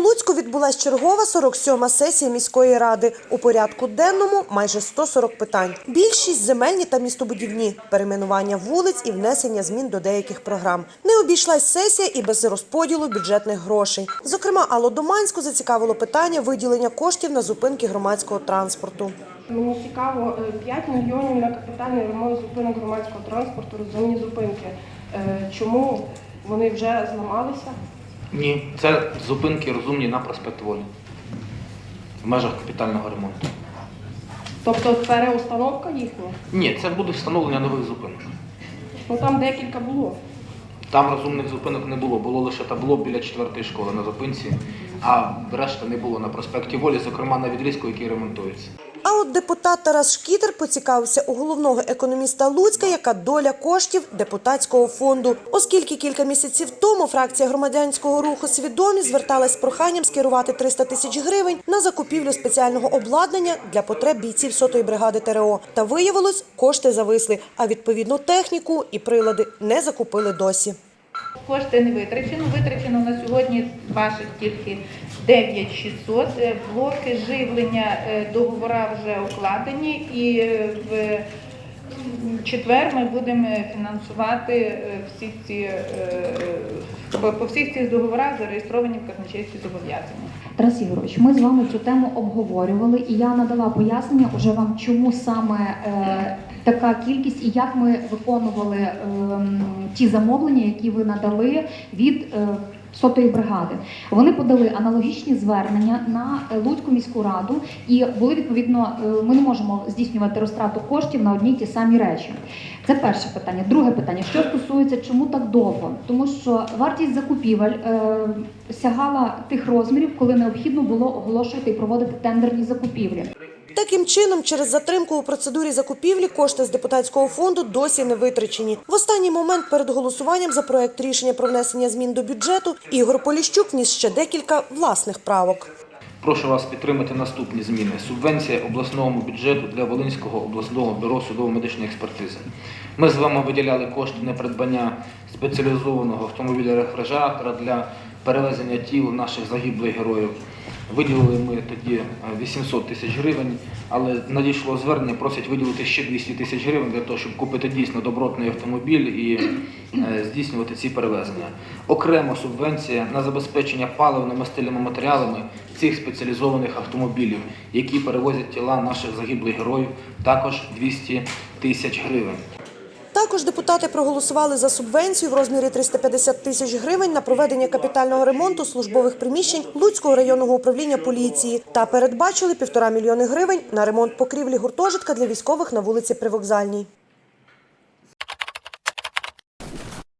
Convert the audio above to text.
Луцьку відбулась чергова 47-ма сесія міської ради. У порядку денному майже 140 питань. Більшість земельні та містобудівні, перейменування вулиць і внесення змін до деяких програм. Не обійшлась сесія і без розподілу бюджетних грошей. Зокрема, Аллу Доманську зацікавило питання виділення коштів на зупинки громадського транспорту. Мені цікаво, е, 5 мільйонів на капітальний ремонт зупинок громадського транспорту, розумні зупинки. Е, Чому вони вже зламалися? Ні, це зупинки розумні на проспект Волі в межах капітального ремонту. Тобто переустановка їхня? Ні, це буде встановлення нових зупинок. Ну там декілька було. Там розумних зупинок не було, було лише табло біля четвертої школи на зупинці, а решта не було на проспекті Волі, зокрема на відрізку, який ремонтується. А от депутат Тарас Шкітер поцікавився у головного економіста Луцька, яка доля коштів депутатського фонду, оскільки кілька місяців тому фракція громадянського руху свідомі зверталась з проханням скерувати 300 тисяч гривень на закупівлю спеціального обладнання для потреб бійців сотої бригади ТРО. Та виявилось, кошти зависли, а відповідну техніку і прилади не закупили досі. Кошти не витрачено. Витрачено на сьогодні ваших тільки 9600. Е, Блоки живлення, е, договора вже укладені і е, в четвер ми будемо фінансувати всі ці по всіх цих договорах зареєстровані в казначействі зобов'язання. Тарас Ігорович, ми з вами цю тему обговорювали, і я надала пояснення уже вам, чому саме така кількість і як ми виконували е, ті замовлення, які ви надали від е, сотої бригади. Вони подали аналогічні звернення на Луцьку міську раду, і були відповідно, е, ми не можемо здійснювати розтрату коштів на одні й ті самі речі. Це перше питання. Друге питання, що стосується, чому так довго? Тому що вартість закупівель е, сягала тих розмірів, коли необхідно було оголошувати і проводити тендерні закупівлі. Таким чином, через затримку у процедурі закупівлі кошти з депутатського фонду досі не витрачені. В останній момент перед голосуванням за проект рішення про внесення змін до бюджету Ігор Поліщук вніс ще декілька власних правок. Прошу вас підтримати наступні зміни. Субвенція обласного бюджету для Волинського обласного бюро судово-медичної експертизи. Ми з вами виділяли кошти на придбання спеціалізованого автомобіля рефрижератора для перевезення тіл наших загиблих героїв. Виділили ми тоді е, 800 тисяч гривень, але надійшло звернення, просять виділити ще 200 тисяч гривень для того, щоб купити дійсно добротний автомобіль і е, здійснювати ці перевезення. Окремо субвенція на забезпечення паливно-мастильними матеріалами цих спеціалізованих автомобілів, які перевозять тіла наших загиблих героїв, також 200 тисяч гривень. Також депутати проголосували за субвенцію в розмірі 350 тисяч гривень на проведення капітального ремонту службових приміщень Луцького районного управління поліції та передбачили півтора мільйони гривень на ремонт покрівлі гуртожитка для військових на вулиці Привокзальній.